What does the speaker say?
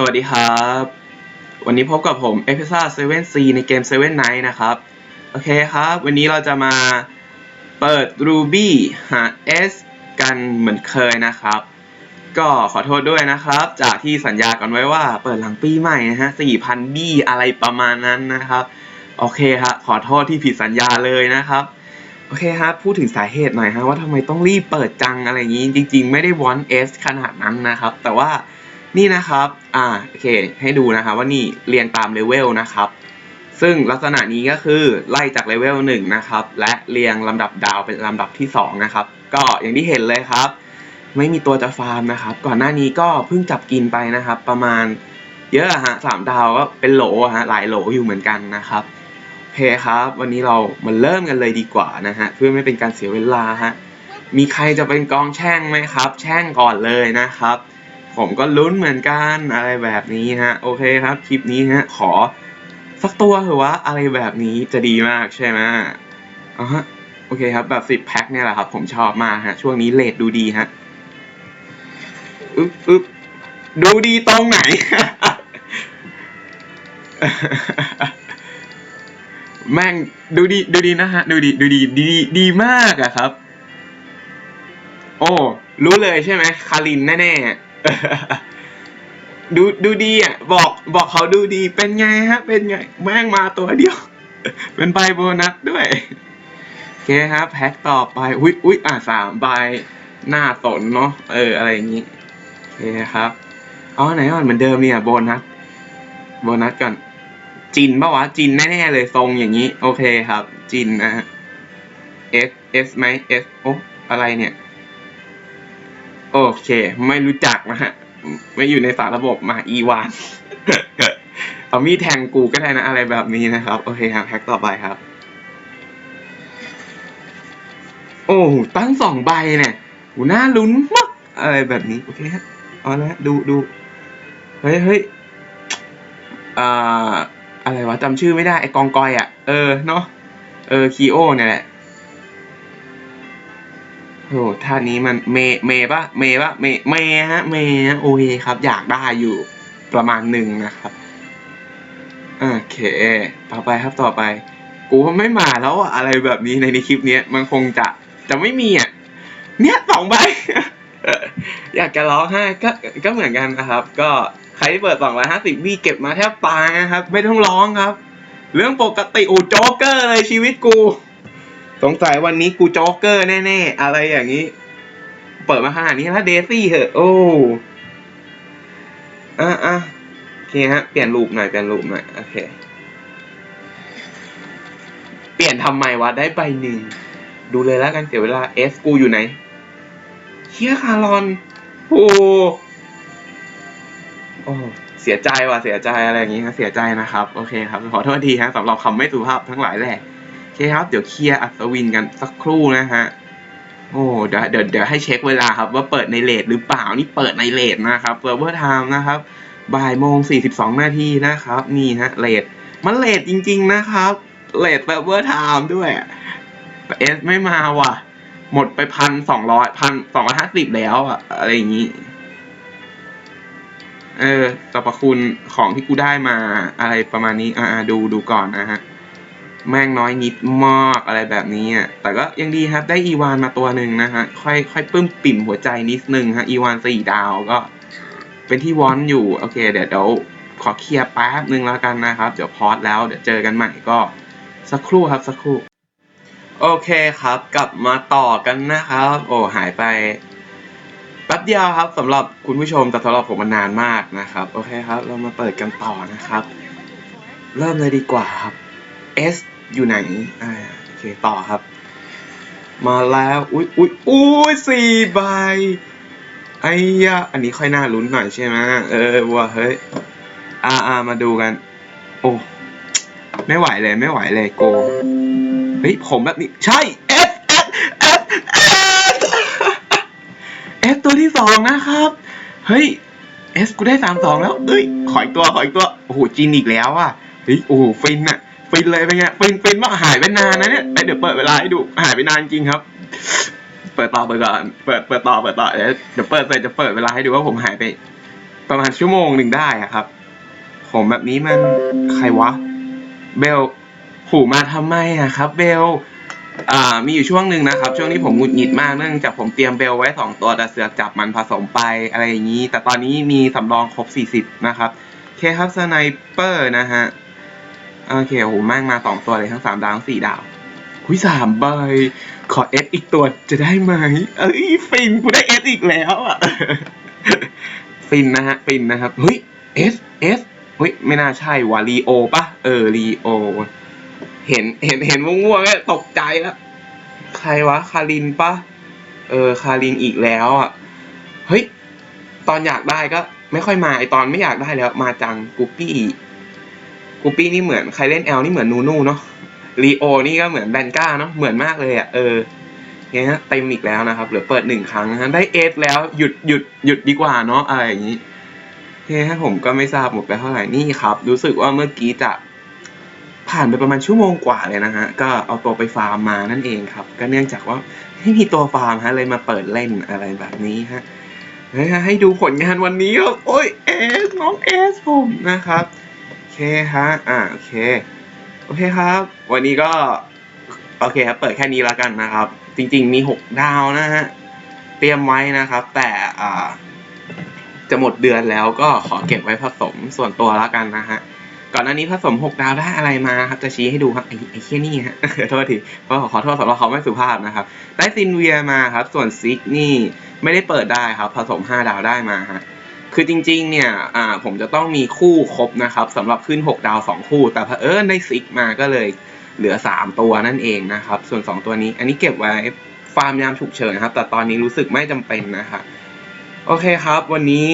สวัสดีครับ วันนี้พบกับผม e p i s a 7 C ในเกม7 Night นท์นะครับ โอเคครับ วันนี้เราจะมาเปิด Ruby หา S กันเหมือนเคยนะครับ ก็ขอโทษด้วยนะครับ จากที่สัญญากันไว้ว่าเปิดหลังปีใหม่นะฮะ4,000 B อะไรประมาณนั้นนะครับ โอเคครับขอโทษที่ผิดสัญญาเลยนะครับ โอเคครับพูดถึงสาเหตุหน่อยฮะว่าทำไมต้องรีบเปิดจังอะไรอย่างนี้ จริง ๆ ไม่ได้วอน S ขนาดนั้นนะครับ แต่ว่า นี่นะครับ อ่า โอเค ให้ดูนะครับว่านี่เรียงตามเลเวลนะครับ ซึ่งลักษณะนี้ก็คือไล่จากเลเวลหนึ่งนะครับ และเรียงลำดับดาวเป็นลำดับที่สองนะครับ ก็อย่างที่เห็นเลยครับ ไม่มีตัวจะฟาร์มนะครับ ก่อนหน้านี้ก็เพิ่งจับกินไปนะครับ ประมาณเยอะฮะสามดาวก็เป็นโหละฮะหลายโหลอยู่เหมือนกันนะครับเคครับ วันนี้เรามาเริ่มกันเลยดีกว่านะฮะเพื่อไม่เป็นการเสียเวลาฮะมีใครจะเป็นกองแช่งไหมครับ แช่งก่อนเลยนะครับ ผมก็ลุ้นเหมือนกันอะไรแบบนี้ฮะ โอเคครับ คลิปนี้ฮะ ขอสักตัวเถอะวะอะไรแบบนี้จะดีมากใช่ไหมอะฮะโอเคครับ แบบสิบแพ็คเนี่ยแหละครับ ผมชอบมากฮะ ช่วงนี้เลทดูดีฮะอึ๊บอึ๊บดูดีตรงไหน แม่งดูดีดูดีนะฮะ ดูดีดูดีดีดีดีมากอะครับ โอ้ รู้เลยใช่ไหมคารินแน่ๆ ดูดูดีอะ บอกบอกเขาดูดีเป็นไงฮะ เป็นไง แม่งมาตัวเดียว เป็นใบโบนัสด้วยโอเคครับแพ็คต่อไป อุ้ยอุ้ยอะสามใบหน้าสนเนาะเออ อะไรอย่างนี้โอเคครับเอาไหนก่อนเหมือนเดิมเนี่ยโบนัสโบนัสก่อนจินปะวะจินแน่ๆเลยทรงอย่างนี้ โอเคครับ จินนะฮะ S S ไหม S โอ้อะไรเนี่ย โอเค ไม่รู้จักนะฮะ ไม่อยู่ในสารระบบมาอีวานเอามีดแทงกูก็ได้นะอะไรแบบนี้นะครับ โอเคครับแพ็คต่อไปครับ โอ้โหตั้งสองใบเนี่ยหูน่าลุ้นมากอะไรแบบนี้ โอเคครับเอาละดูดูเฮ้ยเฮ้ยอ่าอะไรวะจำชื่อไม่ได้ไอกองกอยอะ เออเนาะเออคีโอเนี่ยแหละ โอ้ท่านี้มันเมเมปะเมปะเมเมฮะเมฮะโอเคครับ อยากได้อยู่ประมาณหนึ่งนะครับโอเค ต่อไปครับต่อไป กูไม่มาแล้วอะอะไรแบบนี้ในในคลิปเนี้ยมันคงจะจะไม่มีอะเนี่ยสองใบอยากจะร้องไห้ก็ก็เหมือนกันนะครับ ก็ใครที่เปิดสองร้อยห้าสิบวีเก็บมาแทบตายนะครับ ไม่ต้องร้องครับ เรื่องปกติโอ้โจ๊กเกอร์เลยชีวิตกู สงสัยวันนี้กูโจ๊กเกอร์แน่ๆ อะไรอย่างนี้ เปิดมาขนาดนี้ถ้าเดซี่เหอะโอ้อะอะโอเคฮะ เปลี่ยนรูปหน่อยเปลี่ยนรูปหน่อยโอเค เปลี่ยนทำไมวะได้ใบหนึ่ง ดูเลยแล้วกันเสียเวลาเอสกูอยู่ไหนเฮียคารอนโอ้โอ้เสียใจว่ะเสียใจอะไรอย่างงี้นะเสียใจนะครับ โอเคครับ ขอโทษทีฮะสำหรับคำไม่สุภาพทั้งหลายแหละ เคครับ เดี๋ยวเคลียร์อัศวินกันสักครู่นะฮะ โอ้เดี๋ยวเดี๋ยวเดี๋ยวให้เช็คเวลาครับ ว่าเปิดในเลทหรือเปล่า นี่เปิดในเลทนะครับเซิร์ฟเวอร์ไทม์นะครับบ่ายโมงสี่สิบสองนาทีนะครับ นี่ฮะเลทมันเลทจริง ๆนะครับเลทเซิร์ฟเวอร์ไทม์ด้วยเอสไม่มาว่ะ หมดไปพันสองร้อยพันสองร้อยห้าสิบแล้วอะอะไรอย่างนี้ เออสรรพคุณของที่กูได้มาอะไรประมาณนี้ อ่าดูดูก่อนนะฮะ แม่งน้อยนิดมากอะไรแบบนี้อะแต่ก็ยังดีครับ ได้อีวานมาตัวหนึ่งนะฮะ ค่อยค่อยปลื้มปิ่มหัวใจนิดนึงฮะ อีวานสี่ดาวก็ เป็นที่วอนอยู่ โอเค เดี๋ยวเดี๋ยวขอเคลียร์แป๊บนึงแล้วกันนะครับ เดี๋ยวพอดแล้ว เดี๋ยวเจอกันใหม่ก็สักครู่ครับสักครู่ โอเคครับ กลับมาต่อกันนะครับ โอ้หายไปแป๊บเดียวครับสำหรับคุณผู้ชมแต่สำหรับผมมันนานมากนะครับ โอเคครับ เรามาเปิดกันต่อนะครับ เริ่มเลยดีกว่าครับ S อยู่ไหน อ่า โอเค ต่อครับ มาแล้ว อุ้ยอุ้ยอุ้ยสี่ใบ ไอ้ยะอันนี้ค่อยน่าลุ้นหน่อยใช่ไหมเออว่าเฮ้ย อ่าอ่ามาดูกัน โอ้ ไม่ไหวเลย ไม่ไหวเลยโก เฮ้ย ผมแบบนี้ ใช่ S S S S S ตัวที่สองนะครับ เฮ้ย S กูได้สามสองแล้ว เอ้ย ขออีกตัว ขออีกตัว โอ้โหจีนอีกแล้วอะ เฮ้ย โอ้โหฟินอะ ฟินเลยเป็นไงฟินฟินมากหายไปนานนะเนี่ยเดี๋ยวเปิดเวลาให้ดูหายไปนานจริงครับ เปิดต่อเปิดก่อนเปิดเปิดต่อเปิดต่อเดี๋ยวเดี๋ยวเปิดเสร็จจะเปิดเวลาให้ดูว่าผมหายไป ประมาณชั่วโมงหนึ่งได้อะครับ ผมแบบนี้มันใครวะ เบลหูมาทำไมอะครับ เบลอ่ามีอยู่ช่วงหนึ่งนะครับ ช่วงนี้ผมหงุดหงิดมากเนื่องจากผมเตรียมเบลไว้สองตัวแต่เสือกจับมันผสมไปอะไรอย่างนี้ แต่ตอนนี้มีสำรองครบสี่สิบนะครับโอเคครับสไนเปอร์นะฮะ โอเคโอ้โหแม่งมาสองตัวเลยทั้งสามดาวทั้งสี่ดาวหุยสามใบขอเอสอีกตัวจะได้ไหมเอ้ยฟินกูได้เอสอีกแล้วอะฟินนะฮะฟินนะครับเฮ้ยเอสเอสเฮ้ยไม่น่าใช่ว่ะรีโอปะเออรีโอเห็นเห็นเห็นม่วงๆเนี่ยตกใจแล้วใครวะคารินปะเออคารินอีกแล้วอะเฮ้ยตอนอยากได้ก็ ไม่ค่อยมาไอตอนไม่อยากได้แล้วมาจังกูปี้ ปี้นี่เหมือนใครเล่นแอลนี่เหมือนนูนูเนาะรีโอนี่ก็เหมือนแบนก้าเนาะเหมือนมากเลยอะเออเนี่ยเต็มอีกแล้วนะครับเหลือเปิดหนึ่งครั้งนะฮะได้เอสแล้วหยุดหยุดหยุดดีกว่าเนาะอะไรอย่างนี้เคฮะผมก็ไม่ทราบหมดไปเท่าไหร่นี่ครับ รู้สึกว่าเมื่อกี้จะผ่านไปประมาณชั่วโมงกว่าเลยนะฮะ ก็เอาตัวไปฟาร์มมานั่นเองครับ ก็เนื่องจากว่าไม่มีตัวฟาร์มฮะเลยมาเปิดเล่นอะไรแบบนี้ฮะเฮ้ให้ดูผลงานวันนี้ครับโอ้ยเอสน้องเอสผมนะครับ เคฮะ อ่า โอเค โอเคครับ วันนี้ก็ โอเคครับ เปิดแค่นี้แล้วกันนะครับ จริง ๆ มีหกดาวนะฮะ เตรียมไว้นะครับ แต่อ่า จะหมดเดือนแล้วก็ขอเก็บไว้ผสมส่วนตัวแล้วกันนะฮะ ก่อนหน้านี้ผสมหกดาวได้อะไรมาครับ จะชี้ให้ดูครับ ไอ้ไอ้เคี้ยนี่ฮะโทษทีเพราะขอโทษสำหรับเขาไม่สุภาพนะครับ ได้ซินเวียมาครับ ส่วนซิกนี่ไม่ได้เปิดได้ครับ ผสมห้าดาวได้มาฮะ คือจริงๆเนี่ยอ่าผมจะต้องมีคู่ครบนะครับสำหรับขึ้น 6 ดาว 2 คู่ แต่เผอิญได้ซิกมาก็เลยเหลือ 3 ตัวนั่นเองนะครับ ส่วน 2 ตัวนี้ อันนี้เก็บไว้ฟาร์มยามฉุกเฉินครับ แต่ตอนนี้รู้สึกไม่จำเป็นนะครับ โอเคครับ วันนี้